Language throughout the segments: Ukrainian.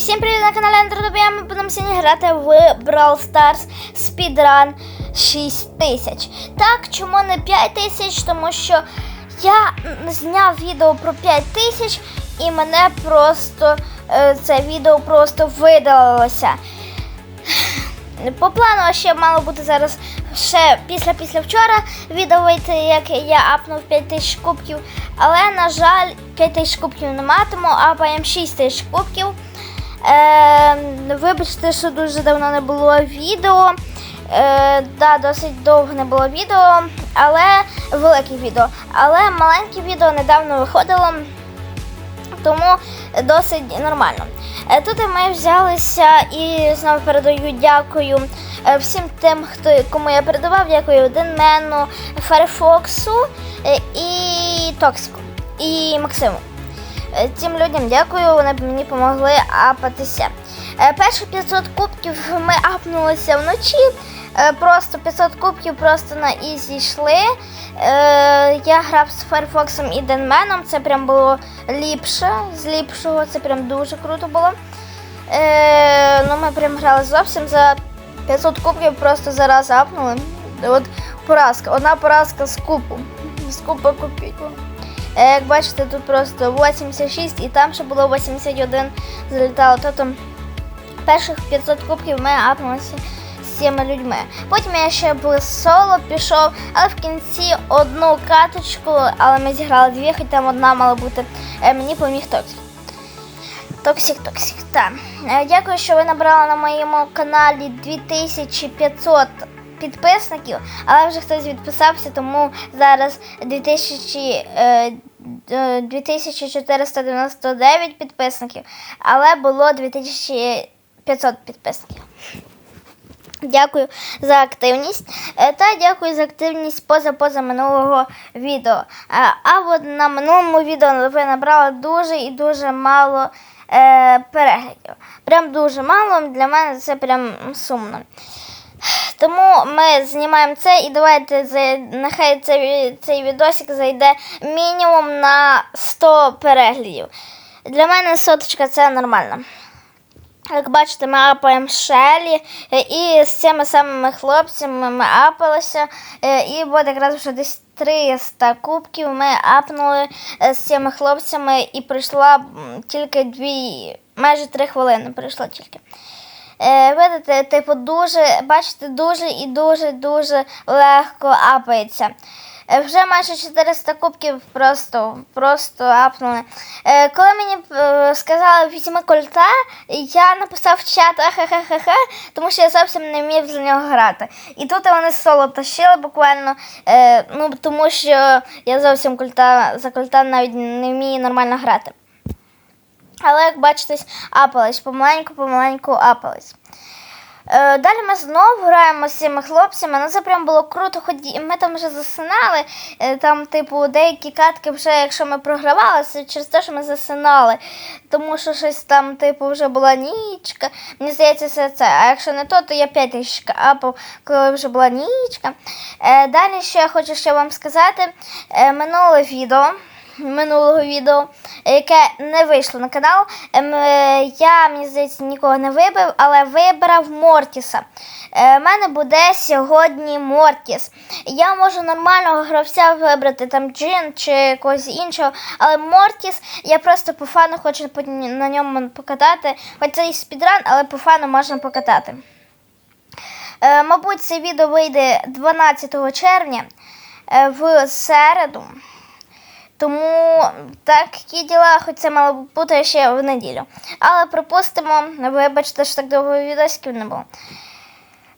всім привіт на каналі Андrodобія. Ми будемо сьогодні грати в Brawl Stars Speedrun 6000. Так, чому не 5000? Тому що я зняв відео про 5000 і мене просто е, це відео просто видалилося. По плану ще мало бути зараз ще після після вчора відео вийти, як я апнув 5 тисяч кубків. Але, на жаль, 5 тисяч кубків не матиму, апаємо 6 тисяч кубків. Е, вибачте, що дуже давно не було відео. Е, да, досить довго не було відео, але велике відео. Але маленьке відео недавно виходило тому досить нормально. Е, Тут ми взялися і знову передаю дякую е, всім тим, хто кому я передавав. Дякую Денмену, Ферфоксу е, і Токсику і Максиму. Е, Цим людям дякую, вони мені допомогли апатися. Е, Перші 500 кубків ми апнулися вночі. Е, Просто 500 кубків просто на ізі йшли. Е, Я грав з Ферфоксом і Денменом. Це прям було ліпше з ліпшого. Це прям дуже круто було. Е, ну, ми прям грали зовсім за 500 кубків, просто зараз апнули. От поразка. Одна поразка з купу. З купу купів. Е, Як бачите, тут просто 86 і там ще було 81 залітало. Тобто перших 500 кубків ми апнулися з цими людьми. Потім я ще був соло пішов, але в кінці одну каточку, але ми зіграли дві, хоч там одна мала бути. Е, Мені поміг Токсик. Токсик, Токсик, так. Е, Дякую, що ви набрали на моєму каналі 2500 підписників, але вже хтось відписався, тому зараз 2000, е, е, 2499 підписників, але було 2500 підписників. Дякую за активність Е, та дякую за активність поза поза минулого відео. А, а от на минулому відео ви набрали дуже і дуже мало е, переглядів. Прям дуже мало. Для мене це прям сумно. Тому ми знімаємо це і давайте нехай цей, цей відосик зайде мінімум на 100 переглядів. Для мене соточка це нормально. Як бачите, ми апаємо Шелі, е, і з цими самими хлопцями ми апалися. е, І от якраз вже десь 300 кубків ми апнули е, з цими хлопцями і пройшла тільки дві, майже три хвилини пройшло тільки. Е, видите, типу, дуже, бачите, дуже і дуже дуже легко апається. Е, Вже майже 400 кубків просто, просто апнули. Е, коли мені е, сказали візьми кольта, я написав в чат ахахахаха, тому що я зовсім не вмів за нього грати. І тут вони соло тащили буквально, ну, тому що я зовсім кольта, за кольта навіть не вмію нормально грати. Але як бачите, апались, помаленьку, помаленьку апались. Е, Далі ми знову граємо з цими хлопцями. Ну це прям було круто, хоч ми там вже засинали. Е, Там, типу, деякі катки вже, якщо ми програвали, це через те, що ми засинали. Тому що щось там, типу, вже була нічка. Мені здається, це це. А якщо не то, то я 5 тисяч апав, коли вже була нічка. Е, Далі ще я хочу ще вам сказати минуле відео минулого відео, яке не вийшло на канал. Ем, е, Я, мені здається, нікого не вибив, але вибрав Мортіса. У мене буде сьогодні Мортіс. Я можу нормального гравця вибрати, там Джин чи якогось іншого, але Мортіс я просто по фану хочу на ньому покатати. Хоч це і спідран, але по фану можна покатати. Е, Мабуть, це відео вийде 12 червня е, в середу. Тому такі діла, хоч це мало б бути ще в неділю. Але припустимо, вибачте, що так довго відосиків не було.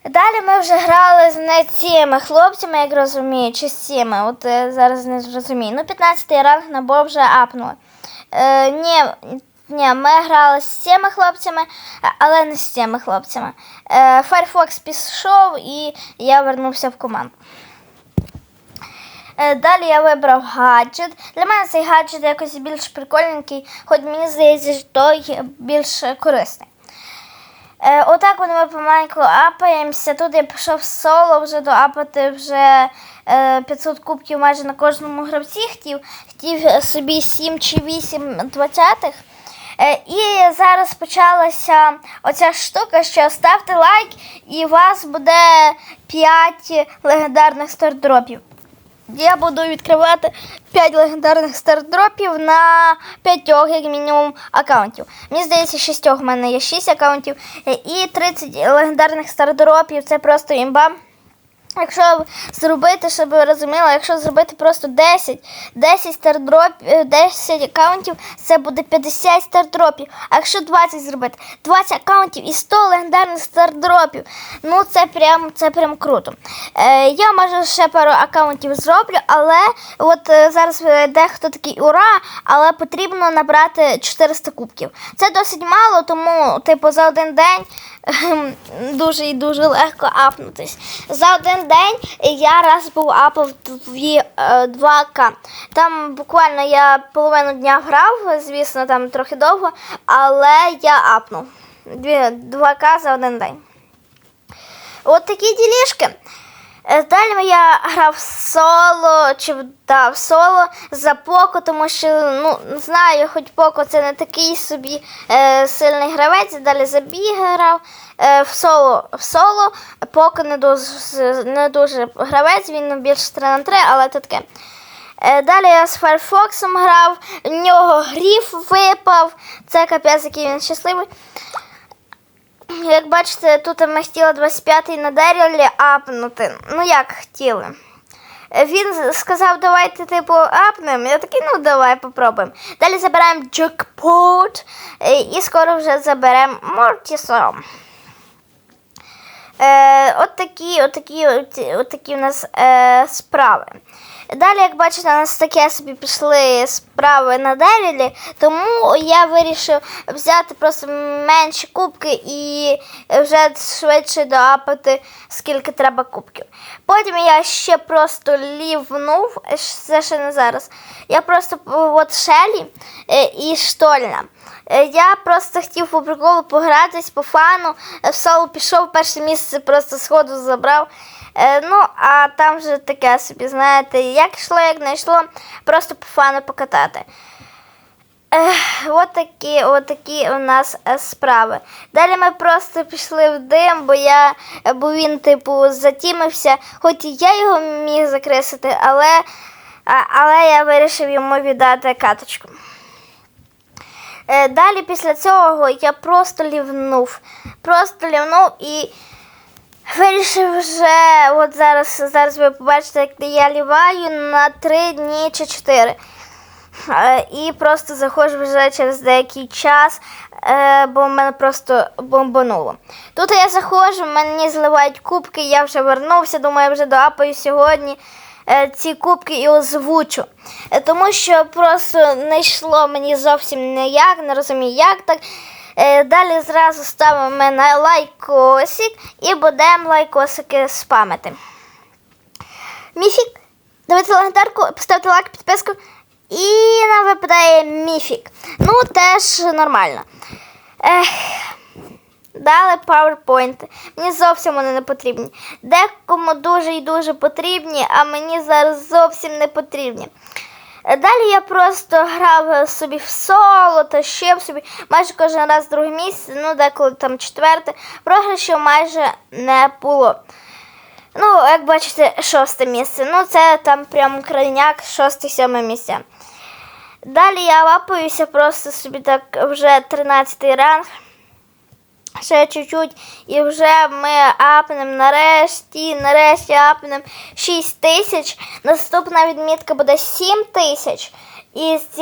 Далі ми вже грали з не цими хлопцями, як розумію, чи з цими. От е, зараз не зрозумію. Ну, 15-й ранг на Бо вже апнули. Е, ні, ні, ми грали з цими хлопцями, але не з цими хлопцями. Е, Firefox пішов і я вернувся в команду. Е, Далі я вибрав гаджет. Для мене цей гаджет якось більш прикольненький, хоч мені здається, що той більш корисний. Е, отак от ми помаленьку апаємося. Тут я пішов соло вже доапати вже е, 500 кубків майже на кожному гравці хотів. Хотів собі 7 чи 8 двадцятих. Е, і зараз почалася оця штука, що ставте лайк, і у вас буде 5 легендарних стардропів. Я буду відкривати 5 легендарних стардропів на 5 як мінімум аккаунтів. Мені здається, 6 в мене є 6 аккаунтів. Е, І 30 легендарних стардропів це просто імба. Якщо зробити, щоб ви розуміли, якщо зробити просто 10, 10 стардропів, 10 аккаунтів, це буде 50 стардропів. А якщо 20 зробити, 20 аккаунтів і 100 легендарних стардропів. Ну це прям це прям круто. Е, я може ще пару аккаунтів зроблю, але от е, зараз е, дехто такий ура, але потрібно набрати 400 кубків. Це досить мало, тому типу за один день дуже і дуже легко апнутись. За один день я раз був апав дві, е, 2К. Там буквально я половину дня грав, звісно, там трохи довго, але я апнув. 2К за один день. От такі ділішки. Е, Далі я грав соло чи да, соло за Поко, тому що ну знаю, хоч Поко це не такий собі е, сильний гравець. Далі за Біг грав е, в соло в соло. Поко не дуже не дуже гравець, він більше 3 на 3, але то таке. Е, Далі я з Файрфоксом грав, в нього гріф випав. Це капець, який він щасливий. Як бачите, тут ми хотіли 25-й на дереві апнути. Ну як хотіли. Він сказав, давайте типу апнемо. Я такий, ну давай попробуємо. Далі забираємо джекпот е, і скоро вже заберемо Мортісом. Е, от такі, от такі, от такі у нас е, справи. Далі, як бачите, у нас таке собі пішли справи на Дерілі, тому я вирішив взяти просто менші кубки і вже швидше доапати, скільки треба кубків. Потім я ще просто лівнув, це ще не зараз. Я просто от Шелі е, і Штольна. Е, Я просто хотів по приколу погратись по фану. Е, В соло пішов перше місце, просто сходу забрав. Е, Ну, а там вже таке собі, знаєте, як йшло, як не йшло, просто по фану покатати. Ех, от такі, от такі у нас е, справи. Далі ми просто пішли в дим, бо я, е, бо він, типу, затімився. Хоч і я його міг закресити, але, але я вирішив йому віддати каточку. Е, Далі після цього я просто лівнув. Просто лівнув і вирішив вже, от зараз, зараз ви побачите, як я ліваю на три дні чи чотири. Е, І просто заходжу вже через деякий час, е, бо мене просто бомбануло. Тут я заходжу, мені зливають кубки, я вже вернувся, думаю, я вже доапаю сьогодні е, ці кубки і озвучу. Тому що просто не йшло мені зовсім ніяк, не розумію, як так. Е, Далі зразу ставимо на лайкосик і будемо лайкосики спамити. Міфік. Давайте легендарку, поставте лайк, підписку. І нам випадає міфік. Ну, теж нормально. Ех, дали PowerPoint. Мені зовсім вони не потрібні. Декому дуже і дуже потрібні, а мені зараз зовсім не потрібні. Далі я просто грав собі в соло, тащив собі майже кожен раз друге місце, ну деколи там четверте. Програшів майже не було. Ну, як бачите, шосте місце. Ну, це там прям крайняк, шосте-сьоме місце. Далі я лапаюся просто собі так вже 13 ранг. Ще чуть-чуть, і вже ми апнемо нарешті, нарешті апнемо 6 тисяч. Наступна відмітка буде 7 тисяч. І з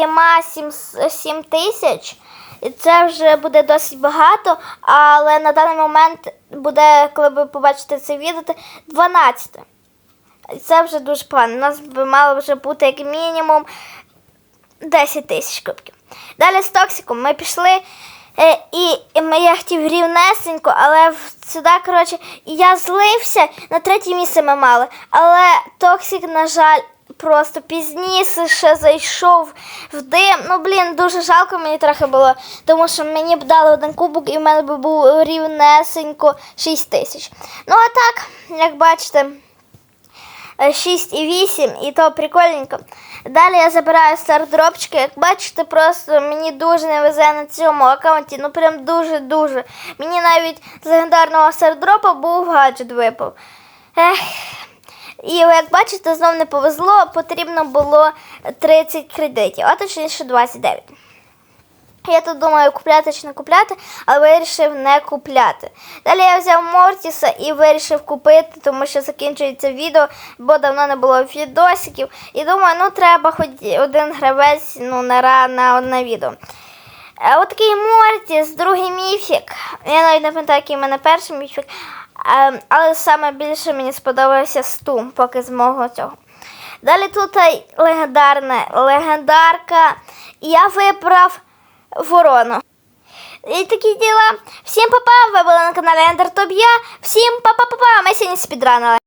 7, 7 тисяч і це вже буде досить багато, але на даний момент буде, коли ви побачите це відео, 12. І Це вже дуже погано. У нас би мало вже бути як мінімум 10 тисяч кубків. Далі з токсиком ми пішли. Е, І, ми- я хотів рівнесенько, але сюди, коротше, я злився, на третє місце ми мали. Але Токсик, на жаль, просто пізніше ще зайшов в дим. Ну, блін, дуже жалко мені трохи було, тому що мені б дали один кубок і в мене б був рівнесенько 6 тисяч. Ну, а так, як бачите. Е, 6 і 8, і то прикольненько. Далі я забираю стардропчики. Як бачите, просто мені дуже не везе на цьому аккаунті. Ну прям дуже-дуже. Мені навіть з легендарного стардропа був гаджет випав. Ех. І як бачите, знов не повезло, потрібно було 30 кредитів, а точніше 29. Я тут думаю, купляти чи не купляти, але вирішив не купляти. Далі я взяв Мортіса і вирішив купити, тому що закінчується відео, бо давно не було відосиків. І думаю, ну треба хоч один гравець ну, на, на одне відео. А от такий Мортіс, другий міфік. Я навіть не пам'ятаю, який в мене перший міфік. Е, але саме більше мені сподобався Сту, поки з мого цього. Далі тут ай, легендарне легендарка. Я вибрав ворону. І такі діла. Всім па-па, ви на каналі Ендер Тоб'я. Всім па-па-па-па, ми.